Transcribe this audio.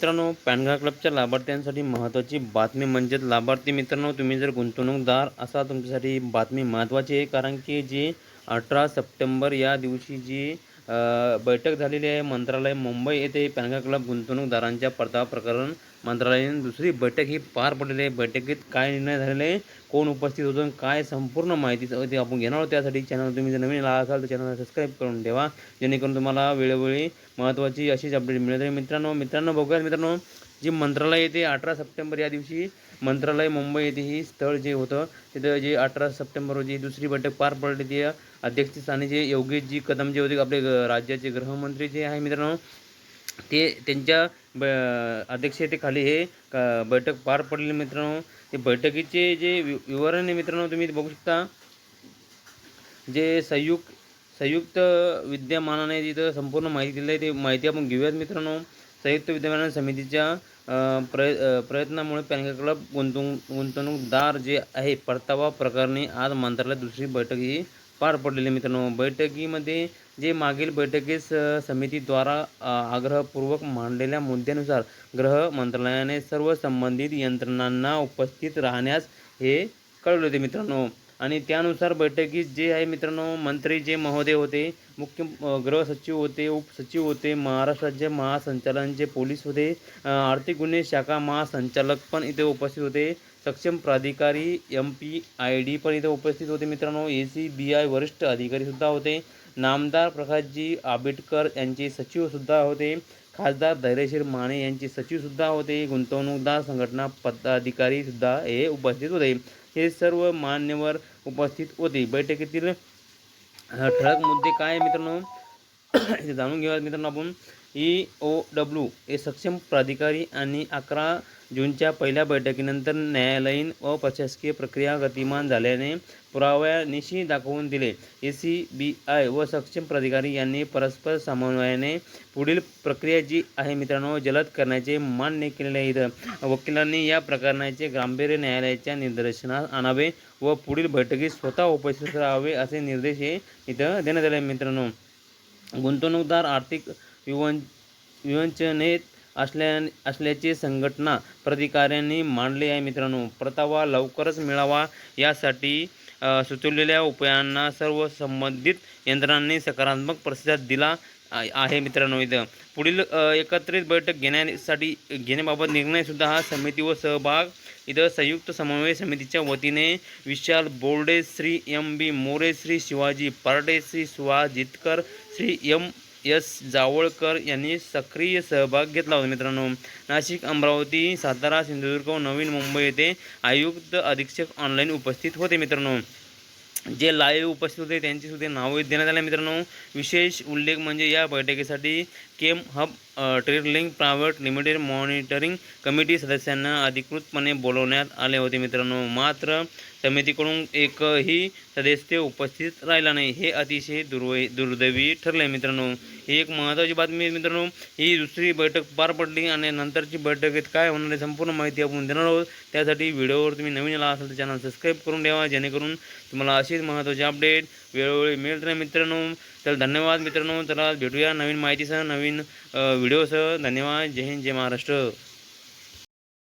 मित्रांनो पॅनगा क्लबच्या लाभार्थ्यांसाठी महत्त्वाची बातमी म्हणजेच लाभार्थी मित्रांनो तुम्ही जर गुंतवणूकदार असा तुमच्यासाठी बातमी महत्त्वाची आहे. कारण की जी अठरा सप्टेंबर या दिवशी जी बैठक झालेली आहे. मंत्रालय मुंबई येथे पॅनगा क्लब गुंतवणूकदारांच्या परतावा प्रकरण मंत्रालयाने दुसरी बैठक ही पार पडलेली आहे. बैठकीत काय निर्णय झालेले आहे? कोण उपस्थित होतो? काय संपूर्ण माहिती ते आपण घेणार आहोत? त्यासाठी चॅनल तुम्ही जर नवीन आला असाल तर चॅनलला सबस्क्राईब करून ठेवा. जेणेकरून तुम्हाला वेळोवेळी महत्त्वाची अशीच अपडेट मिळत आहे मित्रांनो मित्रांनो बघूयात मित्रांनो. जे मंत्रालय येते अठरा सप्टेंबर या दिवशी मंत्रालय मुंबई येथे ही स्थळ जे होतं तिथं जे अठरा सप्टेंबर रोजी दुसरी बैठक पार पडली ती अध्यक्षस्थानी जे योगेशजी कदम जे होते आपले ग- राज्याचे गृहमंत्री जे आहे मित्रांनो ते त्यांच्या ब अध्यक्षतेखाली हे क- बैठक पार पडलेली मित्रांनो. ते बैठकीचे जे वि विवरण आहे मित्रांनो तुम्ही बघू शकता. जे संयुक्त संयुक्त विद्यमानाने तिथं संपूर्ण माहिती दिली आहे ते माहिती आपण घेऊयात मित्रांनो. संयुक्त विद्यमान समितीच्या प्रय प्रयत्नामुळे पॅनका क्लब गुंतवणूक गुंतवणूकदार जे आहे परतावा प्रकरणी आज मंत्रालयात दुसरी बैठक ही पार पडलेली आहे मित्रांनो. बैठकीमध्ये जे मागील बैठकीस समितीद्वारा आग्रहपूर्वक मांडलेल्या मुद्द्यानुसार गृह मंत्रालयाने सर्व संबंधित यंत्रणांना उपस्थित राहण्यास हे कळवले होते मित्रांनो. आणि त्यानुसार बैठकीत जे आहे मित्रांनो मंत्री जे महोदय होते मुख्य गृहसचिव होते उपसचिव होते महाराष्ट्र राज्य महासंचालन जे पोलीस होते आर्थिक गुन्हे शाखा महासंचालक पण इथे उपस्थित होते सक्षम प्राधिकारी एम पी आय डी पण इथे उपस्थित होते मित्रांनो ए सी बी आय वरिष्ठ अधिकारीसुद्धा होते नामदार प्रकाशजी आंबेडकर यांचे सचिवसुद्धा होते खासदार धैर्यशीर माने यांचे सचिवसुद्धा होते गुंतवणूकदार संघटना पदाधिकारीसुद्धा हे उपस्थित होते. हे सर्व मान्यवर उपस्थित होते. बैठकीतील ठळक मुद्दे काय मित्रांनो? इथे जाणून घेऊयात मित्रांनो आपण. ई ओ डब्ल्यू हे सक्षम प्राधिकारी आणि अकरा जूनच्या पहिल्या बैठकीनंतर न्यायालयीन व प्रशासकीय प्रक्रिया गतिमान झाल्याने पुराव्यानिशी दाखवून दिले. ए सी बी आय व सक्षम प्राधिकारी यांनी परस्पर समन्वयाने पुढील प्रक्रिया जी आहे मित्रांनो जलद करण्याचे मान्य केलेले आहे इथं वकिलांनी या प्रकरणाचे गांभीर्य न्यायालयाच्या निदर्शनास आणावे व पुढील बैठकीत स्वतः उपस्थित राहावे असे निर्देश हे इथं देण्यात आले मित्रांनो. गुंतवणूकदार आर्थिक विवं विवंचनेत असल्या असल्याचे संघटना प्राधिकाऱ्यांनी मांडले आहे मित्रांनो. परतावा लवकरच मिळावा यासाठी सुचवलेल्या उपायांना सर्व संबंधित यंत्रणांनी सकारात्मक प्रतिसाद दिला आहे मित्रांनो इथं. पुढील एकत्रित बैठक घेण्यासाठी घेण्याबाबत निर्णयसुद्धा हा समिती व सहभाग इथं संयुक्त समन्वय समितीच्या वतीने Vishal Borde Shri M B More Shri Shivaji Parde Shri Suhas Jitkar Shri M S Javalkar यांनी सक्रिय सहभाग घेतला होता. मित्रांनो नाशिक अमरावती सातारा सिंधुदुर्ग नवीन मुंबई येथे आयुक्त अधीक्षक ऑनलाईन उपस्थित होते. मित्रांनो जे लाईव्ह उपस्थित होते त्यांची सुद्धा नावे देण्यात आले. मित्रांनो विशेष उल्लेख म्हणजे या बैठकीसाठी chem hub tradelink private limited monitoring committee सदस्यांना अधिकृतपणे बोलवण्यात आले होते मित्रांनो. मात्र समितीकडून एकही सदस्य उपस्थित राहिला नाही. हे अतिशय दुर्वै दुर्दैवी ठरले मित्रांनो. ही एक महत्त्वाची बातमी मित्रांनो. ही दुसरी बैठक पार पडली आणि नंतरची बैठकीत काय होणार आहे संपूर्ण माहिती आपण देणार आहोत. त्यासाठी व्हिडिओवर तुम्ही नवीन आला असाल तर चॅनल सबस्क्राईब करून ठेवा जेणेकरून तुम्हाला अशीच महत्त्वाची अपडेट वेळोवेळी मिळत राहील मित्रांनो. तर धन्यवाद मित्रांनो. चला भेटूया नवीन माहितीसह नवीन व्हिडिओसह धन्यवाद. जय हिंद जय महाराष्ट्र.